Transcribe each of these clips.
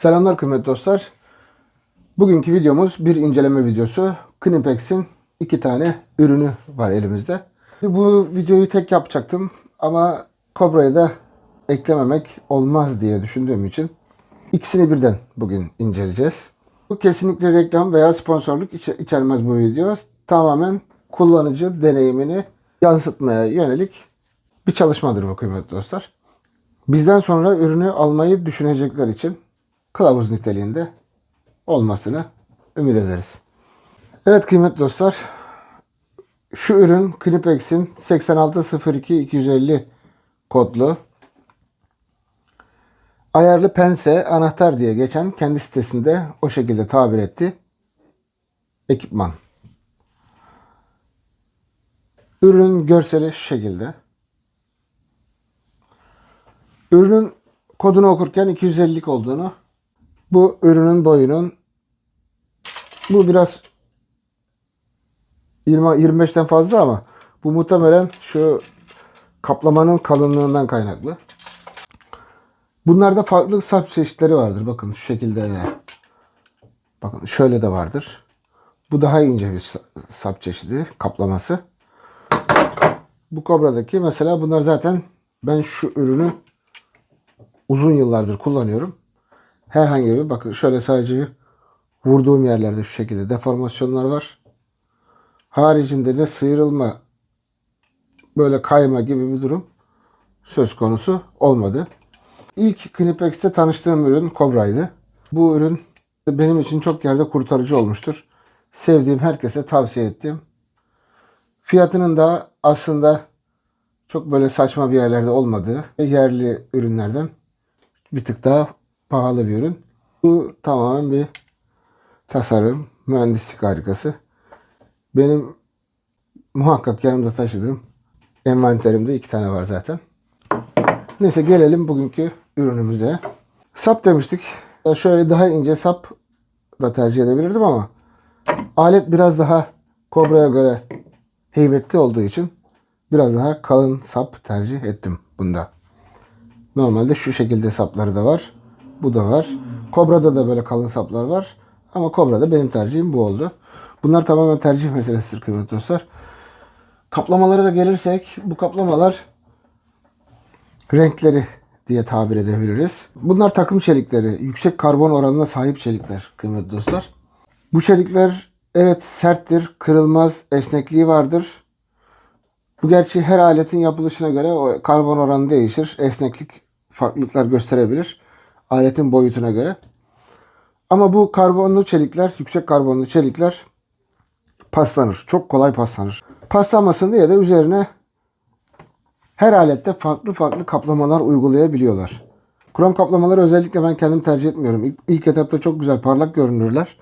Selamlar kıymetli dostlar. Bugünkü videomuz bir inceleme videosu. Knipex'in iki tane ürünü var elimizde. Bu videoyu tek yapacaktım ama Cobra'yı da eklememek olmaz diye düşündüğüm için ikisini birden bugün inceleyeceğiz. Bu kesinlikle reklam veya sponsorluk içe- içermez bu video. Tamamen kullanıcı deneyimini yansıtmaya yönelik bir çalışmadır bu kıymetli dostlar. Bizden sonra ürünü almayı düşünecekler için kılavuz niteliğinde olmasını ümit ederiz. Evet kıymetli dostlar. Şu ürün Knipex'in 8602-250 kodlu ayarlı pense anahtar diye geçen kendi sitesinde o şekilde tabir etti. Ekipman. Ürün görseli şu şekilde. Ürünün kodunu okurken 250'lik olduğunu, bu ürünün boyunun bu biraz 20 25'ten fazla ama bu muhtemelen şu kaplamanın kalınlığından kaynaklı. Bunlarda farklı sap çeşitleri vardır. Bakın şu şekilde de. Bakın şöyle de vardır. Bu daha ince bir sa- sap çeşidi, kaplaması. Bu Cobra'daki mesela bunlar zaten ben şu ürünü uzun yıllardır kullanıyorum. Herhangi bir bakın şöyle sadece vurduğum yerlerde şu şekilde deformasyonlar var. Haricinde ne sıyrılma böyle kayma gibi bir durum söz konusu olmadı. İlk Knipex'te tanıştığım ürün Cobra'ydı. Bu ürün benim için çok yerde kurtarıcı olmuştur. Sevdiğim herkese tavsiye ettim. Fiyatının da aslında çok böyle saçma bir yerlerde olmadığı yerli ürünlerden bir tık daha pahalı bir ürün. Bu tamamen bir tasarım, mühendislik harikası. Benim muhakkak yanımda taşıdığım envanterimde iki tane var zaten. Neyse gelelim bugünkü ürünümüze. Sap demiştik. Şöyle daha ince sap da tercih edebilirdim ama alet biraz daha Cobra'ya göre heybetli olduğu için biraz daha kalın sap tercih ettim bunda. Normalde şu şekilde sapları da var. Bu da var. Cobra'da da böyle kalın saplar var. Ama Cobra'da benim tercihim bu oldu. Bunlar tamamen tercih meselesidir kıymetli dostlar. Kaplamalara da gelirsek bu kaplamalar renkleri diye tabir edebiliriz. Bunlar takım çelikleri. Yüksek karbon oranına sahip çelikler kıymetli dostlar. Bu çelikler evet serttir, kırılmaz, esnekliği vardır. Bu gerçi her aletin yapılışına göre o karbon oranı değişir. Esneklik farklılıklar gösterebilir. Aletin boyutuna göre. Ama bu karbonlu çelikler, yüksek karbonlu çelikler paslanır. Çok kolay paslanır. Paslanmasın diye de üzerine her alette farklı farklı kaplamalar uygulayabiliyorlar. Krom kaplamaları özellikle ben kendim tercih etmiyorum. İlk, ilk etapta çok güzel parlak görünürler.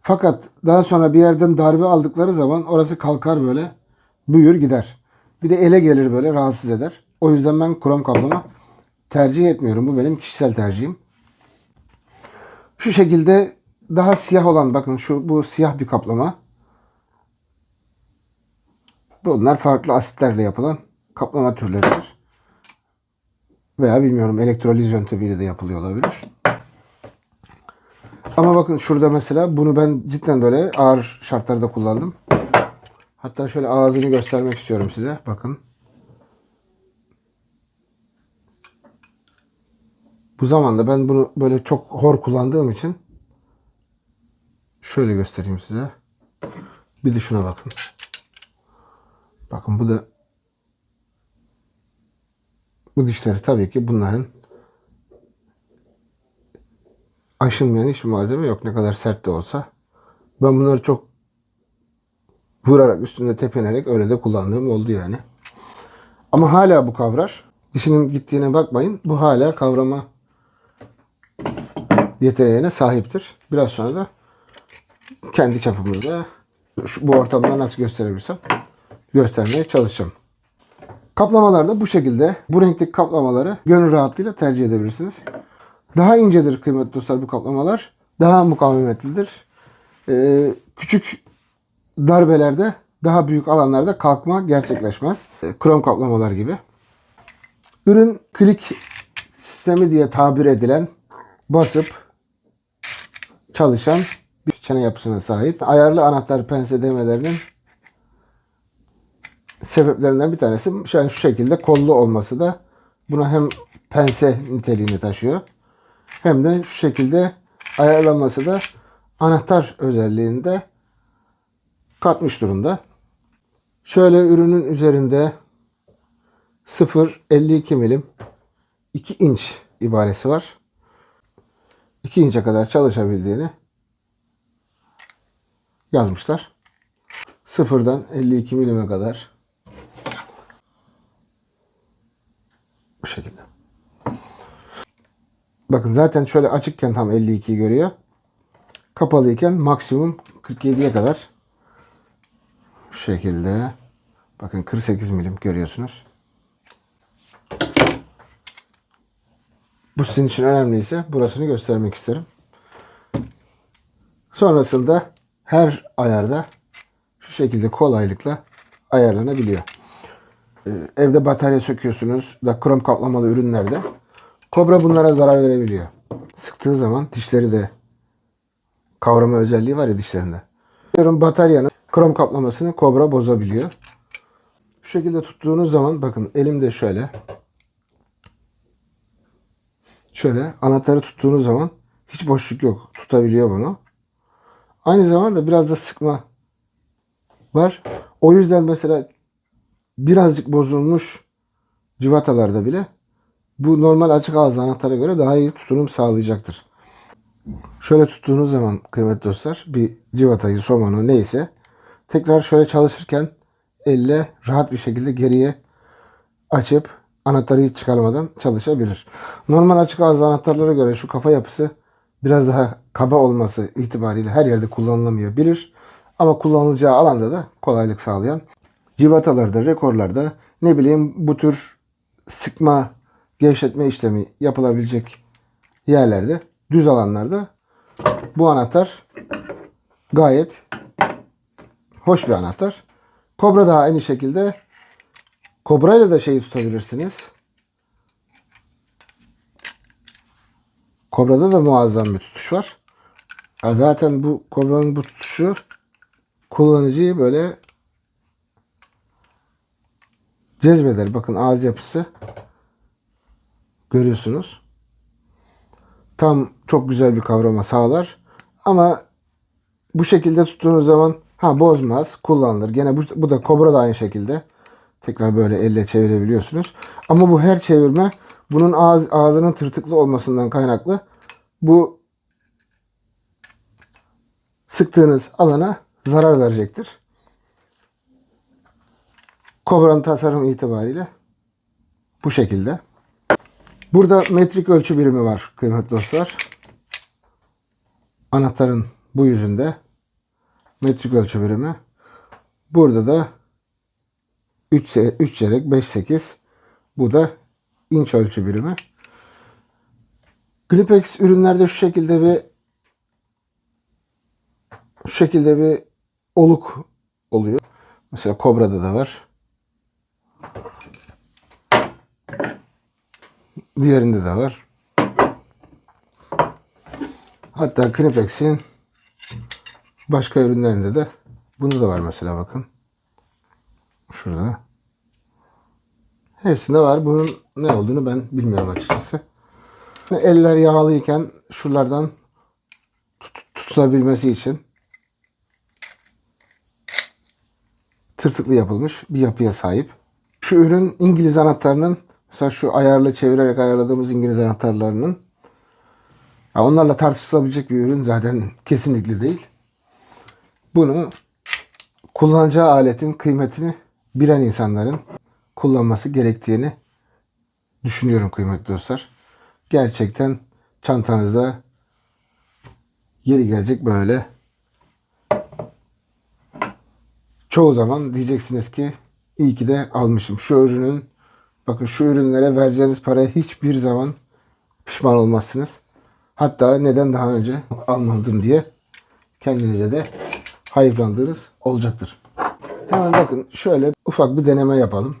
Fakat daha sonra bir yerden darbe aldıkları zaman orası kalkar böyle büyür gider. Bir de ele gelir böyle rahatsız eder. O yüzden ben krom kaplama tercih etmiyorum. Bu benim kişisel tercihim. Şu şekilde daha siyah olan bakın şu bu siyah bir kaplama. Bunlar farklı asitlerle yapılan kaplama türleridir. Veya bilmiyorum elektroliz yöntemiyle de yapılıyor olabilir. Ama bakın şurada mesela bunu ben cidden böyle ağır şartlarda kullandım. Hatta şöyle ağzını göstermek istiyorum size. Bakın. Bu zamanda ben bunu böyle çok hor kullandığım için şöyle göstereyim size. Bir de şuna bakın. Bakın bu da bu dişleri tabii ki bunların aşınmayan hiçbir malzeme yok. Ne kadar sert de olsa. Ben bunları çok vurarak üstünde tepenerek öyle de kullandığım oldu yani. Ama hala bu kavrar. Dişinin gittiğine bakmayın. Bu hala kavrama yeteneğine sahiptir. Biraz sonra da kendi çapımızda şu, bu ortamda nasıl gösterebilirsem göstermeye çalışacağım. Kaplamalar da bu şekilde. Bu renkteki kaplamaları gönül rahatlığıyla tercih edebilirsiniz. Daha incedir kıymetli dostlar bu kaplamalar. Daha mukavemetlidir. Ee, küçük darbelerde daha büyük alanlarda kalkma gerçekleşmez. Ee, Krom kaplamalar gibi. Ürün klik sistemi diye tabir edilen basıp çalışan bir çene yapısına sahip. Ayarlı anahtar pense demelerinin sebeplerinden bir tanesi yani şu şekilde kollu olması da buna hem pense niteliğini taşıyor hem de şu şekilde ayarlanması da anahtar özelliğinde katmış durumda. Şöyle ürünün üzerinde 0.52 milim 2 inç ibaresi var. 2 inçe kadar çalışabildiğini yazmışlar. Sıfırdan 52 milime kadar bu şekilde. Bakın zaten şöyle açıkken tam 52'yi görüyor. Kapalıyken maksimum 47'ye kadar şekilde. Bakın 48 milim görüyorsunuz. Bu sizin için önemliyse burasını göstermek isterim. Sonrasında her ayarda şu şekilde kolaylıkla ayarlanabiliyor. Ee, evde batarya söküyorsunuz da krom kaplamalı ürünlerde kobra bunlara zarar verebiliyor. Sıktığı zaman dişleri de kavrama özelliği var ya dişlerinde. Diyorum bataryanın krom kaplamasını kobra bozabiliyor. Şu şekilde tuttuğunuz zaman bakın elimde şöyle şöyle anahtarı tuttuğunuz zaman hiç boşluk yok. Tutabiliyor bunu. Aynı zamanda biraz da sıkma var. O yüzden mesela birazcık bozulmuş civatalarda bile bu normal açık ağızlı anahtara göre daha iyi tutunum sağlayacaktır. Şöyle tuttuğunuz zaman kıymetli dostlar bir civatayı, somonu neyse tekrar şöyle çalışırken elle rahat bir şekilde geriye açıp anahtarı hiç çıkarmadan çalışabilir. Normal açık ağızlı anahtarlara göre şu kafa yapısı biraz daha kaba olması itibariyle her yerde kullanılamayabilir. Ama kullanılacağı alanda da kolaylık sağlayan civatalarda, rekorlarda ne bileyim bu tür sıkma, gevşetme işlemi yapılabilecek yerlerde, düz alanlarda bu anahtar gayet hoş bir anahtar. Kobra da aynı şekilde Kobra ile de şeyi tutabilirsiniz. Kobra'da da muazzam bir tutuş var. Zaten bu Kobra'nın bu tutuşu kullanıcıyı böyle cezbeder. Bakın ağız yapısı görüyorsunuz. Tam çok güzel bir kavrama sağlar. Ama bu şekilde tuttuğunuz zaman ha bozmaz, kullanılır. Gene bu, bu da Kobra da aynı şekilde. Tekrar böyle elle çevirebiliyorsunuz. Ama bu her çevirme bunun ağız, ağzının tırtıklı olmasından kaynaklı bu sıktığınız alana zarar verecektir. Kobra'nın tasarım itibariyle bu şekilde. Burada metrik ölçü birimi var kıymetli dostlar. Anahtarın bu yüzünde metrik ölçü birimi. Burada da 3, 3 çeyrek 5 8 bu da inç ölçü birimi. Gripex ürünlerde şu şekilde bir şu şekilde bir oluk oluyor. Mesela Kobra'da da var. Diğerinde de var. Hatta Knipex'in başka ürünlerinde de bunu da var mesela bakın. Şurada. Hepsinde var. Bunun ne olduğunu ben bilmiyorum açıkçası. Eller yağlıyken şuralardan tut- tutulabilmesi için tırtıklı yapılmış bir yapıya sahip. Şu ürün İngiliz anahtarının mesela şu ayarlı çevirerek ayarladığımız İngiliz anahtarlarının ya onlarla tartışılabilecek bir ürün zaten kesinlikle değil. Bunu kullanacağı aletin kıymetini bilen insanların kullanması gerektiğini düşünüyorum kıymetli dostlar. Gerçekten çantanızda yeri gelecek böyle. Çoğu zaman diyeceksiniz ki iyi ki de almışım. Şu ürünün bakın şu ürünlere vereceğiniz paraya hiçbir zaman pişman olmazsınız. Hatta neden daha önce almadım diye kendinize de hayıflandığınız olacaktır. Hemen bakın şöyle ufak bir deneme yapalım.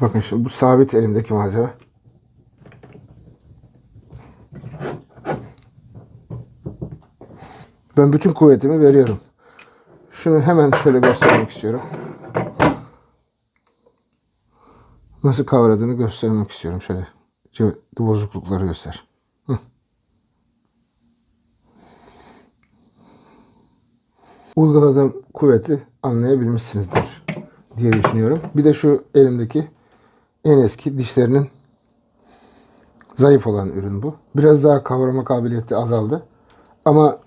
Bakın şimdi bu sabit elimdeki malzeme. Ben bütün kuvvetimi veriyorum. Şunu hemen şöyle göstermek istiyorum. Nasıl kavradığını göstermek istiyorum. Şöyle bozuklukları göster. Uyguladığım kuvveti anlayabilmişsinizdir diye düşünüyorum. Bir de şu elimdeki en eski dişlerinin zayıf olan ürün bu. Biraz daha kavrama kabiliyeti azaldı. Ama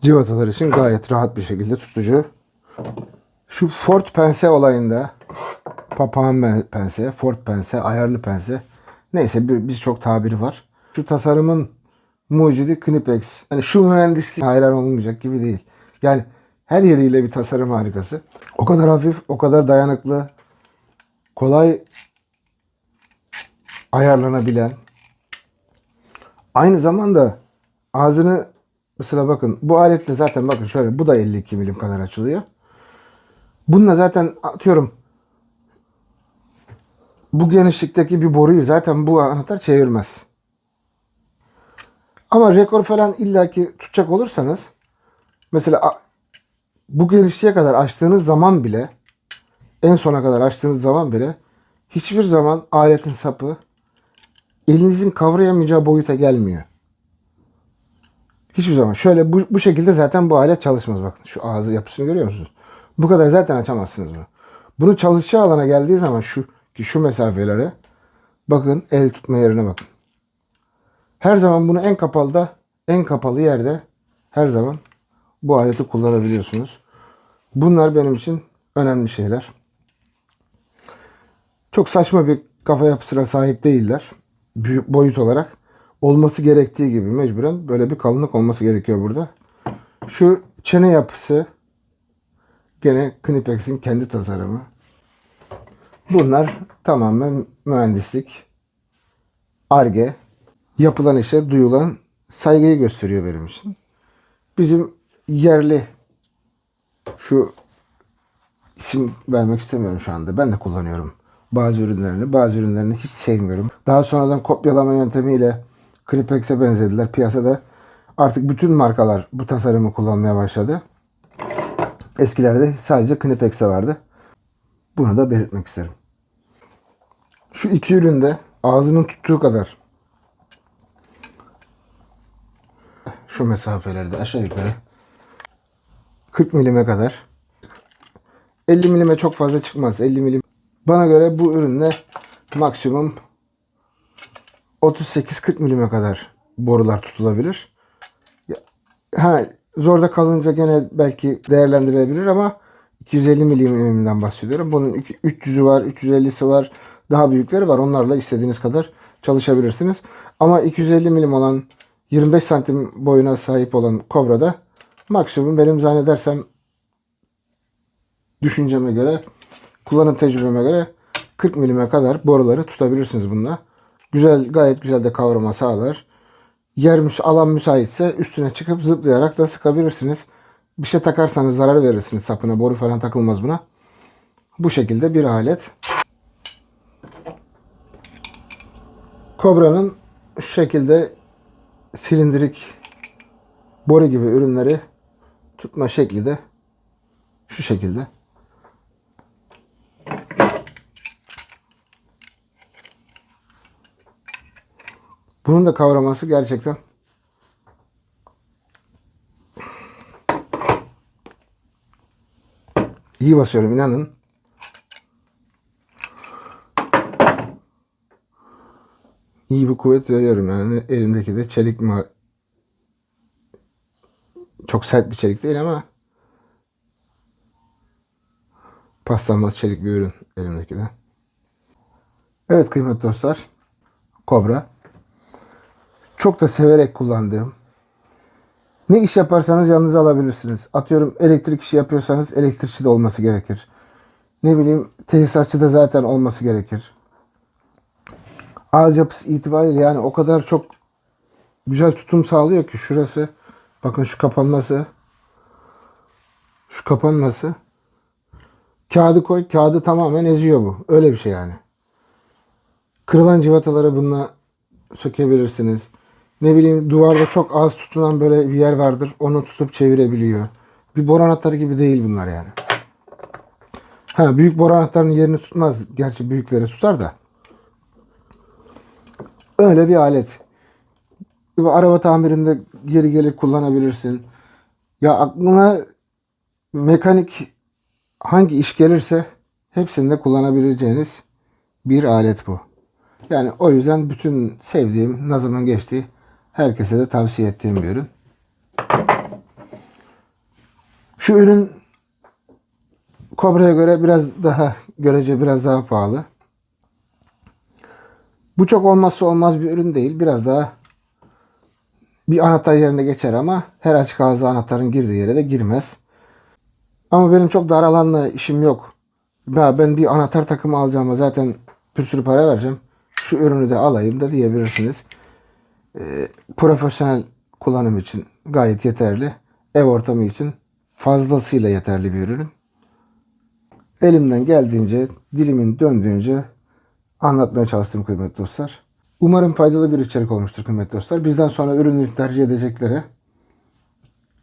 civatalar için gayet rahat bir şekilde tutucu. Şu Ford pense olayında papağan pense, Ford pense, ayarlı pense neyse bir- birçok tabiri var. Şu tasarımın mucidi Knipex. Hani şu mühendislik hayran olmayacak gibi değil. Yani her yeriyle bir tasarım harikası. O kadar hafif, o kadar dayanıklı, kolay ayarlanabilen. Aynı zamanda ağzını mesela bakın bu aletle zaten bakın şöyle bu da 52 milim kadar açılıyor. Bununla zaten atıyorum bu genişlikteki bir boruyu zaten bu anahtar çevirmez. Ama rekor falan illaki tutacak olursanız mesela bu genişliğe kadar açtığınız zaman bile en sona kadar açtığınız zaman bile hiçbir zaman aletin sapı elinizin kavrayamayacağı boyuta gelmiyor. Hiçbir zaman. Şöyle bu, bu şekilde zaten bu alet çalışmaz. Bakın şu ağzı yapısını görüyor musunuz? Bu kadar zaten açamazsınız bunu. Bunu çalışacağı alana geldiği zaman şu ki şu mesafelere bakın el tutma yerine bakın. Her zaman bunu en kapalıda en kapalı yerde her zaman bu aleti kullanabiliyorsunuz. Bunlar benim için önemli şeyler. Çok saçma bir kafa yapısına sahip değiller. Büyük boyut olarak olması gerektiği gibi mecburen böyle bir kalınlık olması gerekiyor burada. Şu çene yapısı gene Knipex'in kendi tasarımı. Bunlar tamamen mühendislik, arge, yapılan işe duyulan saygıyı gösteriyor benim için. Bizim yerli şu isim vermek istemiyorum şu anda. Ben de kullanıyorum bazı ürünlerini. Bazı ürünlerini hiç sevmiyorum. Daha sonradan kopyalama yöntemiyle Clipex'e benzediler. Piyasada artık bütün markalar bu tasarımı kullanmaya başladı. Eskilerde sadece Knipex'te vardı. Bunu da belirtmek isterim. Şu iki üründe ağzının tuttuğu kadar şu mesafelerde aşağı yukarı 40 milime kadar 50 milime çok fazla çıkmaz. 50 milim. Bana göre bu ürünle maksimum 38-40 milime kadar borular tutulabilir. Ha, zorda kalınca gene belki değerlendirebilir ama 250 milimden bahsediyorum. Bunun iki- 300'ü var, 350'si var. Daha büyükleri var. Onlarla istediğiniz kadar çalışabilirsiniz. Ama 250 milim olan 25 santim boyuna sahip olan Kobra'da maksimum benim zannedersem düşünceme göre, kullanım tecrübeme göre 40 milime kadar boruları tutabilirsiniz bununla. Güzel, gayet güzel de kavrama sağlar. Yer alan müsaitse üstüne çıkıp zıplayarak da sıkabilirsiniz. Bir şey takarsanız zarar verirsiniz sapına. Boru falan takılmaz buna. Bu şekilde bir alet. Kobra'nın şu şekilde silindirik boru gibi ürünleri tutma şekli de şu şekilde. Bunun da kavraması gerçekten iyi basıyorum inanın. İyi bir kuvvet veriyorum yani elimdeki de çelik ma çok sert bir çelik değil ama paslanmaz çelik bir ürün elimdeki de. Evet kıymetli dostlar. Kobra. Çok da severek kullandığım. Ne iş yaparsanız yanınıza alabilirsiniz. Atıyorum elektrik işi yapıyorsanız elektrikçi de olması gerekir. Ne bileyim tesisatçı da zaten olması gerekir. Ağız yapısı itibariyle yani o kadar çok güzel tutum sağlıyor ki şurası. Bakın şu kapanması. Şu kapanması. Kağıdı koy. Kağıdı tamamen eziyor bu. Öyle bir şey yani. Kırılan civataları bununla sökebilirsiniz. Ne bileyim duvarda çok az tutunan böyle bir yer vardır. Onu tutup çevirebiliyor. Bir boru anahtarı gibi değil bunlar yani. Ha büyük boru anahtarının yerini tutmaz. Gerçi büyükleri tutar da. Öyle bir alet. Bir araba tamirinde geri gelip kullanabilirsin. Ya aklına mekanik hangi iş gelirse hepsinde kullanabileceğiniz bir alet bu. Yani o yüzden bütün sevdiğim, nazımın geçtiği herkese de tavsiye ettiğim bir ürün. Şu ürün Kobra'ya göre biraz daha görece biraz daha pahalı. Bu çok olmazsa olmaz bir ürün değil. Biraz daha bir anahtar yerine geçer ama her açık ağızlı anahtarın girdiği yere de girmez. Ama benim çok dar alanla işim yok. Ya ben bir anahtar takımı alacağıma zaten bir sürü para vereceğim. Şu ürünü de alayım da diyebilirsiniz. Ee, profesyonel kullanım için gayet yeterli. Ev ortamı için fazlasıyla yeterli bir ürün. Elimden geldiğince, dilimin döndüğünce anlatmaya çalıştım kıymetli dostlar. Umarım faydalı bir içerik olmuştur kıymetli dostlar. Bizden sonra ürünü tercih edeceklere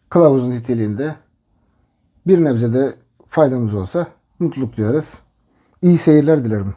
kılavuzun niteliğinde bir nebze de faydamız olsa mutluluk duyarız. İyi seyirler dilerim.